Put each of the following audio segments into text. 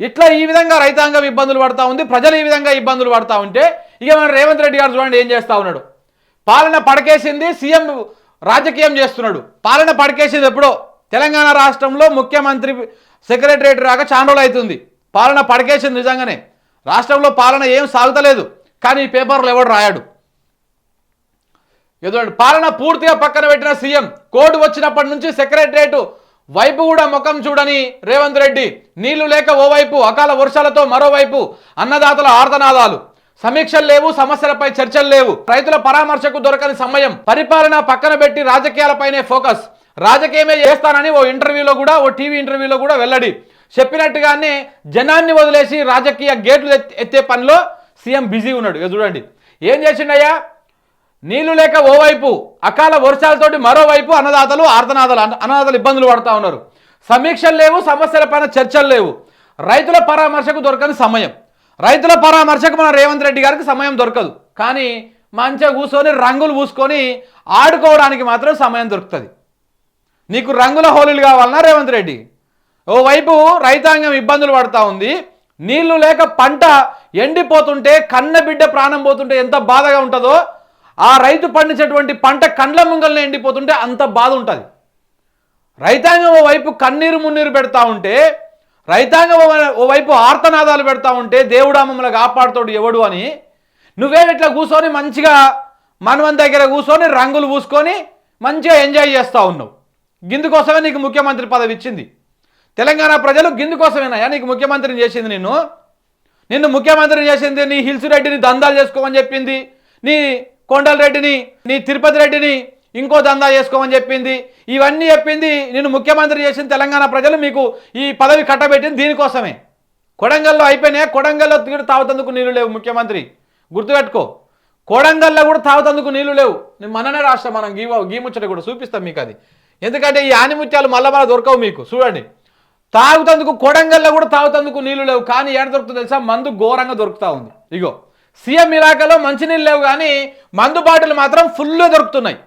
ఇట్లా ఈ విధంగా రైతాంగం ఇబ్బందులు పడతా ఉంది ప్రజలు ఈ విధంగా ఇబ్బందులు పడతా ఉంటే ఇక మన రేవంత్ రెడ్డి గారు చూడండి ఏం చేస్తా ఉన్నాడు. పాలన పడకేసింది సీఎం రాజకీయం చేస్తున్నాడు. పాలన పడకేసింది ఎప్పుడో? తెలంగాణ రాష్ట్రంలో ముఖ్యమంత్రి సెక్రటరేట్ రాక చాలా రోజులు అవుతుంది. పాలన పడకేసింది నిజంగానే. రాష్ట్రంలో పాలన ఏం సాగుతలేదు కానీ ఈ పేపర్లు ఎవడు రాయాడు? ఎదురండి. పాలన పూర్తిగా పక్కన పెట్టిన సీఎం కోర్టు వచ్చినప్పటి నుంచి సెక్రటరేట్ వైపు కూడా ముఖం చూడని రేవంత్ రెడ్డి నీళ్ళు లేక ఓవైపు అకాల వర్షాలతో మరోవైపు అన్నదాతల ఆర్తనాదాలు. సమీక్షలు లేవు సమస్యలపై చర్చలు లేవు. రైతుల పరామర్శకు దొరకని సమయం. పరిపాలన పక్కన పెట్టి రాజకీయాలపైనే ఫోకస్. రాజకీయమే చేస్తానని ఓ ఇంటర్వ్యూలో కూడా ఓ టీవీ ఇంటర్వ్యూలో కూడా వెల్లడి. చెప్పినట్టుగానే జనాన్ని వదిలేసి రాజకీయ గేట్లు ఎత్తే పనిలో సీఎం బిజీ ఉన్నాడు. ఇక చూడండి. ఏం చేసిండయ్యా? నీళ్ళు లేక ఓవైపు అకాల వర్షాలతోటి మరోవైపు అన్నదాతలు ఆర్తనాదాలు అన్న- అన్నదాతలు ఇబ్బందులు పడతా ఉన్నారు. సమీక్షలు లేవు సమస్యలపైన చర్చలు లేవు. రైతుల పరామర్శకు దొరకని సమయం. రైతుల పరామర్శకు మన రేవంత్ రెడ్డి గారికి సమయం దొరకదు. కానీ మంచిగా కూర్చొని రంగులు పూసుకొని ఆడుకోవడానికి మాత్రం సమయం దొరుకుతుంది. నీకు రంగుల హోలీలు కావాలన్నా రేవంత్ రెడ్డి? ఓవైపు రైతాంగం ఇబ్బందులు పడతా ఉంది. నీళ్ళు లేక పంట ఎండిపోతుంటే కన్నబిడ్డ ప్రాణం పోతుంటే ఎంత బాధగా ఉంటుందో ఆ రైతు పండించేటువంటి పంట కండ్ల ముంగల్ని ఎండిపోతుంటే అంత బాధ ఉంటుంది రైతాంగం ఓవైపు కన్నీరు మున్నీరు పెడతా ఉంటే రైతాంగం ఓవైపు ఆర్తనాదాలు పెడతా ఉంటే దేవుడా మమ్మల్ని కాపాడుతాడు ఎవడు అని నువ్వే ఇట్లా కూర్చొని మంచిగా మనవన్ దగ్గర కూర్చొని రంగులు పూసుకొని మంచిగా ఎంజాయ్ చేస్తూ ఉన్నావు. గిందుకోసమే నీకు ముఖ్యమంత్రి పదవి ఇచ్చింది. తెలంగాణ ప్రజలు గిందుకోసమేనాయా నీకు ముఖ్యమంత్రిని చేసింది నిన్ను. నిన్ను ముఖ్యమంత్రిని చేసింది నీ హిల్స్ రెడ్డిని దందాలు చేసుకోమని చెప్పింది. నీ కొండల రెడ్డిని నీ తిరుపతి రెడ్డిని ఇంకో దందా చేసుకోమని చెప్పింది. ఇవన్నీ చెప్పింది నేను ముఖ్యమంత్రి చేసిన తెలంగాణ ప్రజలు మీకు ఈ పదవి కట్టబెట్టింది దీనికోసమే. కొడంగల్లో అయిపోయినాయి? కొడంగల్లో తిరిగి తాగుతందుకు నీళ్ళు లేవు ముఖ్యమంత్రి. గుర్తుపెట్టుకో. కొడంగల్లో కూడా తాగుతందుకు నీళ్ళు లేవు. నేను మననే రాష్ట్ర మనం గీ గీ ముచ్చట కూడా చూపిస్తాం మీకు అది. ఎందుకంటే ఈ ఆనిముత్యాలు మళ్ళా మళ్ళా దొరకవు మీకు. చూడండి. తాగుతందుకు కొడంగల్లో కూడా తాగుతందుకు నీళ్ళు లేవు. కానీ ఏడ దొరుకుతుంది తెలుసా? మందు ఘోరంగా దొరుకుతూ ఉంది. ఇగో. సీఎం ఇలాకాలో మంచినీళ్ళు లేవు కానీ మందు బాటిల్ మాత్రం ఫుల్గా దొరుకుతున్నాయి.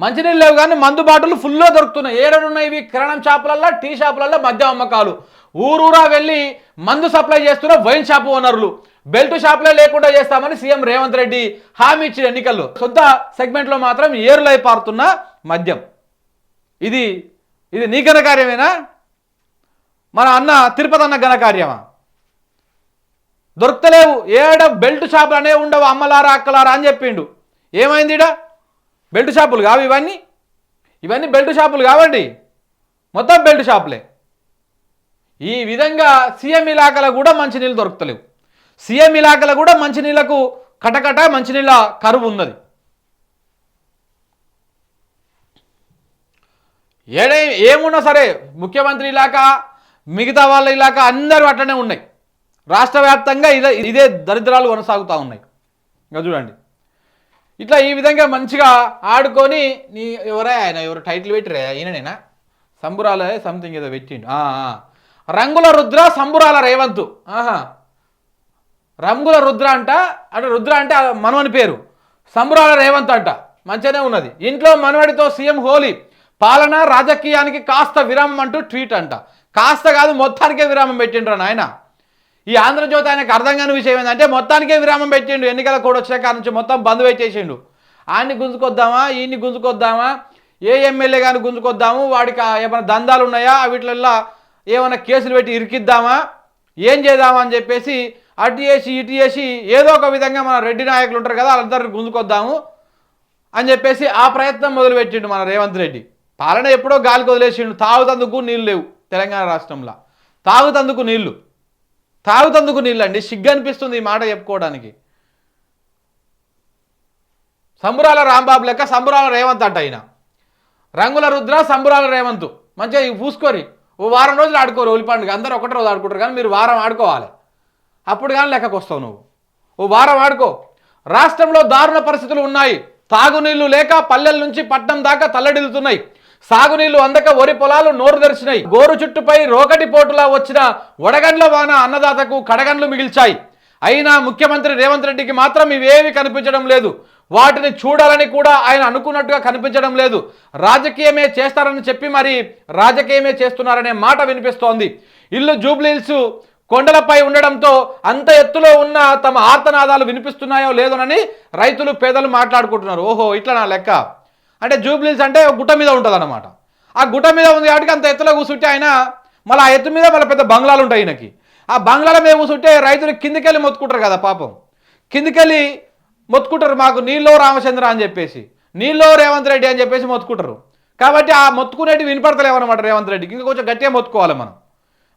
మంచినీళ్ళు లేవు కానీ మందు ఫుల్లో ఫుల్గా దొరుకుతున్నాయి. ఏడనున్నాయి ఇవి? కిరాణం షాపులల్లో టీ షాపులల్లో మద్య అమ్మకాలు. ఊరూరా వెళ్ళి మందు సప్లై చేస్తున్న వైన్ షాపు ఓనర్లు. బెల్ట్ షాపులే లేకుండా చేస్తామని సీఎం రేవంత్ రెడ్డి హామీ ఇచ్చిన ఎన్నికల్లో. సొంత సెగ్మెంట్లో మాత్రం ఏరులై పారుతున్న మద్యం. ఇది ఇది నీ ఘనకార్యమేనా మన అన్న తిరుపతి అన్న ఘనకార్యమా దొరకలేవు ఏడ బెల్ట్ షాపులు అనేవి ఉండవు. అమ్మలారా అక్కలారా అని చెప్పిండు. ఏమైంది ఈడ? బెల్ట్ షాపులు కావు ఇవన్నీ? ఇవన్నీ బెల్ట్ షాపులు కావండి. మొత్తం బెల్ట్ షాపులే. ఈ విధంగా సీఎం ఇలాకలో కూడా మంచినీళ్ళు దొరుకుతలేవు. సీఎం ఇలాకలో కూడా మంచినీళ్ళకు కటకట మంచినీళ్ళ కరువు ఉన్నది. ఏడే ఏమున్నా సరే ముఖ్యమంత్రి ఇలాక మిగతా వాళ్ళ ఇలాక అందరూ అట్లనే ఉన్నాయి. రాష్ట్ర వ్యాప్తంగా ఇదే ఇదే దరిద్రాలు కొనసాగుతూ ఉన్నాయి. ఇంకా చూడండి. ఇట్లా ఈ విధంగా మంచిగా ఆడుకొని నీ ఎవరే ఆయన? ఎవరు టైటిల్ పెట్టిరే? ఈయననేనా సంబురాల సంథింగ్ ఏదో పెట్టిండు. రంగుల రుద్ర సంబురాల రేవంతు. ఆహా. రంగుల రుద్ర అంట అంటే రుద్ర అంటే మనవని పేరు. సంబురాల రేవంత్ అంట. మంచిగానే ఉన్నది. ఇంట్లో మనవడితో సీఎం హోలీ. పాలన రాజకీయానికి కాస్త విరామం అంటూ ట్వీట్ అంట. కాస్త కాదు మొత్తానికే విరామం పెట్టిండ్రు నాయన? ఈ ఆంధ్రజ్యోతి ఆయనకు అర్థం కాని విషయం ఏంటంటే మొత్తానికే విరామం పెట్టిండు. ఎన్నికల కూడా వచ్చాక నుంచి మొత్తం బంద్ పెట్టేసిండు ఆయన్ని గుంజుకొద్దామా ఈయన్ని గుంజుకొద్దామా ఏ ఎమ్మెల్యే కానీ గుంజుకొద్దాము వాడికి ఏమైనా దందాలు ఉన్నాయా వీటిల్లో ఏమైనా కేసులు పెట్టి ఇరికిద్దామా ఏం చేద్దామా అని చెప్పేసి అటు చేసి ఇటు చేసి ఏదో ఒక విధంగా మన రెడ్డి నాయకులు ఉంటారు కదా వాళ్ళందరిని గుంజుకొద్దాము అని చెప్పేసి ఆ ప్రయత్నం మొదలుపెట్టిండు మన రేవంత్ రెడ్డి. పాలన ఎప్పుడో గాలికి వదిలేసిండు. తాగుతందుకు నీళ్ళు లేవు తెలంగాణ రాష్ట్రంలో. తాగుతందుకు నీళ్ళు. తాగుతందుకు నీళ్ళండి సిగ్గు అనిపిస్తుంది ఈ మాట చెప్పుకోవడానికి. సంబురాల రాంబాబు లెక్క సంబురాల రేవంత్ అంట ఆయన రంగుల రుద్ర సంబురాల రేవంత్. మంచిగా ఇవి పూసుకొని ఓ వారం రోజులు ఆడుకోరు ఒలి పండుగ. అందరూ ఒకటి రోజు ఆడుకుంటారు కానీ మీరు వారం ఆడుకోవాలి. అప్పుడు కానీ లెక్కకు వస్తావు నువ్వు. ఓ వారం ఆడుకో. రాష్ట్రంలో దారుణ పరిస్థితులు ఉన్నాయి. తాగునీళ్ళు లేక పల్లెల నుంచి పట్నం దాకా తల్లడిల్లుతున్నాయి. సాగునీళ్ళు అందక వరి పొలాలు నోరు తెరిచినాయి. గోరు చుట్టుపై రోకటి పోటులా వచ్చిన వడగండ్ల వాన అన్నదాతకు కడగండ్లు మిగిల్చాయి. అయినా ముఖ్యమంత్రి రేవంత్ రెడ్డికి మాత్రం ఇవేవి కనిపించడం లేదు. వాటిని చూడాలని కూడా ఆయన అనుకున్నట్టుగా కనిపించడం లేదు. రాజకీయమే చేస్తారని చెప్పి మరి రాజకీయమే చేస్తున్నారనే మాట వినిపిస్తోంది. ఇల్లు జూబ్లీల్స్ కొండలపై ఉండడంతో అంత ఎత్తులో ఉన్న తమ ఆర్తనాదాలు వినిపిస్తున్నాయో లేదోనని రైతులు పేదలు మాట్లాడుకుంటున్నారు. ఓహో ఇట్లా నా లెక్క? అంటే జూబ్లీస్ అంటే గుట్ట మీద ఉంటుంది ఆ గుట్ట మీద ఉంది కాబట్టి అంత ఎత్తులో కూర్చుంటే ఆయన మళ్ళీ ఆ ఎత్తు మీద మళ్ళీ పెద్ద బంగ్లాలు ఉంటాయి ఈయనకి. ఆ బంగ్లాల మీద కూర్చుంటే రైతులు కిందికెళ్ళి మొత్తుకుంటారు కదా పాపం. కిందికెళ్ళి మొత్తుకుంటారు మాకు నీళ్ళో రామచంద్ర అని చెప్పేసి. నీళ్ళో రేవంత్ రెడ్డి అని చెప్పేసి మొత్తుకుంటారు. కాబట్టి ఆ మొత్తుకునేటి వినపడతలేవన్నమాట రేవంత్ రెడ్డికి. ఇంకా కొంచెం గట్టిగా మొత్తుకోవాలి మనం.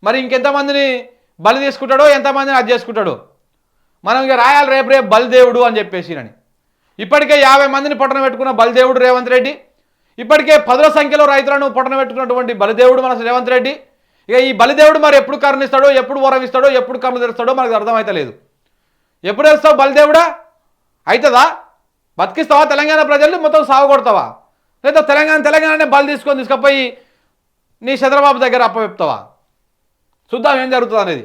మరి ఇంకెంతమందిని బలి తీసుకుంటాడో ఎంతమందిని అది చేసుకుంటాడో. మనం ఇక రాయాలి రేపు రేపు బలిదేవుడు అని చెప్పేసి అని ఇప్పటికే యాభై మందిని పొట్టన పెట్టుకున్న బలిదేవుడు రేవంత్ రెడ్డి. ఇప్పటికే పదుల సంఖ్యలో రైతులను పట్టణ పెట్టుకున్నటువంటి బలిదేవుడు మన రేవంత్ రెడ్డి. ఇక ఈ బలిదేవుడు మరి ఎప్పుడు కరుణిస్తాడో ఎప్పుడు వరం ఎప్పుడు కరుణ తెరుస్తాడో మనకు అర్థమైతే లేదు ఎప్పుడు వేస్తావు బలిదేవుడా? అవుతుందా బతికిస్తావా తెలంగాణ ప్రజల్ని? మొత్తం సాగుకొడతావా? లేదా తెలంగాణ తెలంగాణనే బలి తీసుకొని తీసుకపోయి నీ చంద్రబాబు దగ్గర అప్పవెప్తావా చూద్దాం ఏం జరుగుతుంది అనేది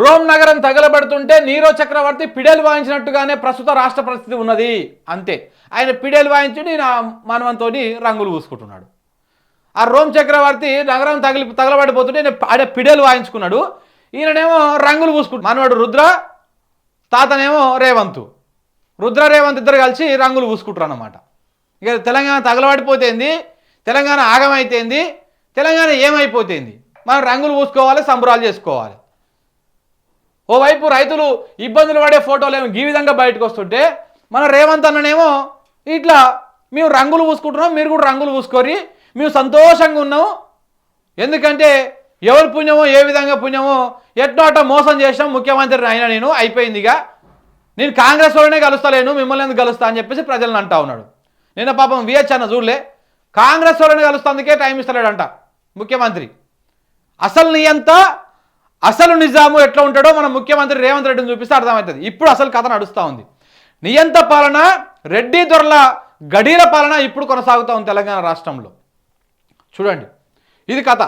రోమ్ నగరం తగలబడుతుంటే నీరో చక్రవర్తి పిడేలు వాయించినట్టుగానే ప్రస్తుత రాష్ట్ర పరిస్థితి ఉన్నది. అంతే. ఆయన పిడేలు వాయించి నా మనవంతో రంగులు పూసుకుంటున్నాడు. ఆ రోమ్ చక్రవర్తి నగరం తగిలి తగలబడిపోతుంటే ఈయన ఆయన పిడేలు వాయించుకున్నాడు. ఈయననేమో రంగులు పూసుకుంటు మనవాడు రుద్ర తాతనేమో రేవంతు. రుద్ర రేవంత్ ఇద్దరు కలిసి రంగులు పూసుకుంటారు అన్నమాట ఇక తెలంగాణ తగలబడిపోతేంది తెలంగాణ ఆగమైతేంది తెలంగాణ ఏమైపోతేంది మనం రంగులు పూసుకోవాలి సంబరాలు చేసుకోవాలి. ఓవైపు రైతులు ఇబ్బందులు పడే ఫోటోలు ఏమో ఈ విధంగా బయటకు వస్తుంటే మన రేవంత్ అన్ననేమో ఇట్లా మేము రంగులు పూసుకుంటున్నాం మీరు కూడా రంగులు పూసుకోరి మేము సంతోషంగా ఉన్నాము ఎందుకంటే ఎవరి పుణ్యమో ఏ విధంగా పుణ్యమో ఎట్లా అట్ట మోసం చేసినాం ముఖ్యమంత్రి అయినా నేను అయిపోయిందిగా. నేను కాంగ్రెస్ వాళ్ళనే కలుస్తలేను మిమ్మల్ని ఎందుకు కలుస్తా అని చెప్పేసి ప్రజలను అంటా ఉన్నాడు. నిన్న పాపం విహెచ్ అన్న చూడలే కాంగ్రెస్ వాళ్ళని కలుస్తందుకే టైం ఇస్తలేడంట ముఖ్యమంత్రి. అసలు నీ అంతా అసలు నిజాము ఎట్లా ఉంటాడో మన ముఖ్యమంత్రి రేవంత్ రెడ్డిని చూపిస్తే అర్థమవుతుంది. ఇప్పుడు అసలు కథ నడుస్తూ ఉంది. నియంత పాలన రెడ్డి దొరల గడీల పాలన ఇప్పుడు కొనసాగుతూ ఉంది తెలంగాణ రాష్ట్రంలో. చూడండి. ఇది కథ.